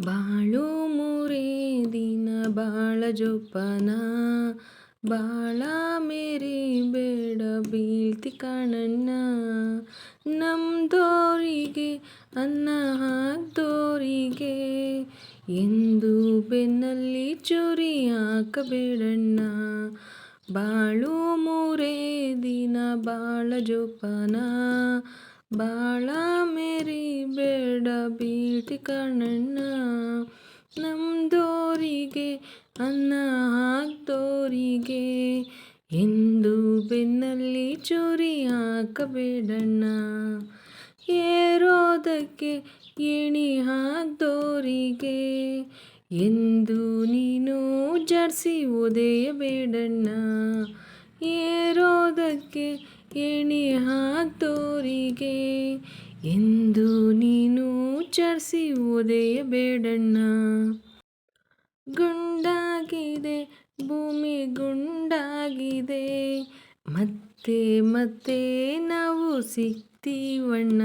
ಬಾಳು ಮೂರೇ ದಿನ ಬಾಳ ಜೋಪಾನ, ಬಾಳ ಮೇರಿ ಬೇಡ ಬೀಳ್ತಿ ಕಣಣ್ಣ. ನಮ್ದೋರಿಗೆ ಅನ್ನ ಹಾಕ್ದೋರಿಗೆ ಎಂದು ಬೆನ್ನಲ್ಲಿ ಚೂರಿ ಹಾಕಬೇಡಣ್ಣ. ಬಾಳು ಮೂರೇ ದಿನ ಬಾಳ ಜೋಪಾನ ಬಾಳ ಮೇರಿ ಬೇಡ ಬೀಟಿ ಕಣಣ್ಣ ನಮ್ದೋರಿಗೆ ಅನ್ನ ಹಾಕ್ದೋರಿಗೆ. ಎಂದು ಬೆನ್ನಲ್ಲಿ ಚೂರಿ ಹಾಕಬೇಡಣ್ಣ. ಏರೋದಕ್ಕೆ ಏಣಿ ಹಾಕ್ದೋರಿಗೆ. ಎಂದು ನೀನು ಜರ್ಸಿ ಒದೆಯಬೇಡಣ್ಣ. ಏರೋದಕ್ಕೆ ಏಣಿ ಹಾತೋರಿಗೆ ಎಂದು ನೀನು ಚರ್ಸಿ ಒದೆಯಬೇಡಣ್ಣ. ಗುಂಡಾಗಿದೆ, ಭೂಮಿ ಗುಂಡಾಗಿದೆ, ಮತ್ತೆ ಮತ್ತೆ ನಾವು ಸಿಗ್ತೀವಣ್ಣ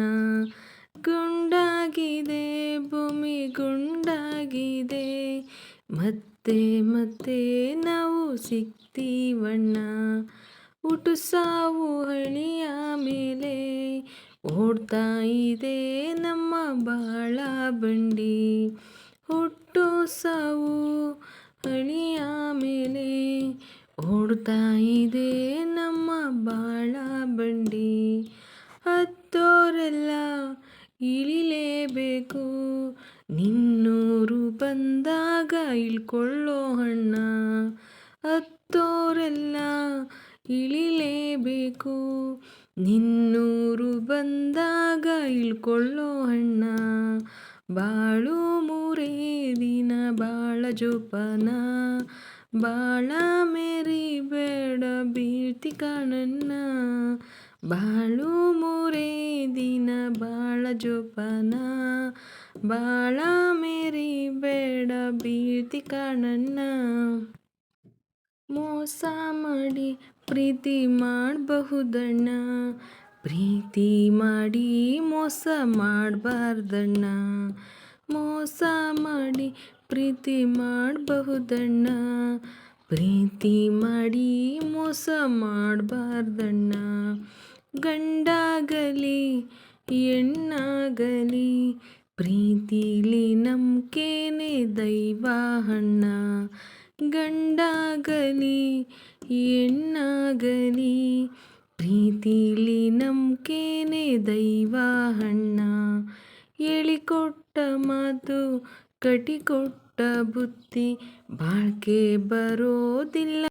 ಗುಂಡಾಗಿದೆ, ಭೂಮಿ ಗುಂಡಾಗಿದೆ, ಮತ್ತೆ ಮತ್ತೆ ನಾವು ಸಿಗ್ತೀವಣ್ಣ ಹುಟ್ಟು ಸಾವು ಹಳಿಯ ಮೇಲೆ ಓಡ್ತಾ ಇದೆ ನಮ್ಮ ಬಾಳ ಬಂಡಿ. ಹುಟ್ಟು ಸಾವು ಹಳಿಯ ಮೇಲೆ ಓಡ್ತಾ ಇದೆ ನಮ್ಮ ಬಾಳ ಬಂಡಿ. ಹತ್ತೋರೆಲ್ಲ ಇಳಿಲೇಬೇಕು, ನಿನ್ನೂರು ಬಂದಾಗ ಇಳ್ಕೊಳ್ಳೋ ಹಣ್ಣ ಹತ್ತೋರೆಲ್ಲ ಇಳಿಲೇಬೇಕು. ನಿನ್ನೂರು ಬಂದಾಗ ಇಳ್ಕೊಳ್ಳೋ ಅಣ್ಣ. ಬಾಳು ಮೂರೇ ದಿನ, ಬಾಳ ಜೋಪಾನ. ಬಾಳ ಮೇರಿ ಬೇಡ ಬೀಳ್ತಿ ಕಣಣ್ಣ. ಬಾಳು ಮೂರೇ ದಿನ, ಬಾಳ ಜೋಪಾನ. ಬಾಳ ಮೇರಿ ಬೇಡ ಬೀಳ್ತಿ ಕಣಣ್ಣ. ಮೋಸ ಮಾಡಿ ಪ್ರೀತಿ ಮಾಡಬಹುದಣ್ಣ? ಪ್ರೀತಿ ಮಾಡಿ ಮೋಸ ಮಾಡಬಾರ್ದಣ್ಣ? ಮೋಸ ಮಾಡಿ ಪ್ರೀತಿ ಮಾಡಬಹುದಣ್ಣ? ಪ್ರೀತಿ ಮಾಡಿ ಮೋಸ ಮಾಡಬಾರ್ದಣ್ಣ? ಗಂಡಾಗಲಿ, ಹೆಣ್ಣಾಗಲಿ, ಪ್ರೀತಿಲಿ ನಂಬಿಕೆನೇ ದೈವ ಅಣ್ಣ. ಗಂಡಾಗಲಿ ಹೆಣ್ಣಾಗಲಿ ಪ್ರೀತಿಲಿ ನಮ್ಕೇನೆ ದೈವ ಅಣ್ಣ. ಹೇಳಿಕೊಟ್ಟ ಮಾತು ಕಟಿಕೊಟ್ಟ ಬುತ್ತಿ ಬಾಳ್ಕೆ ಬರೋದಿಲ್ಲ.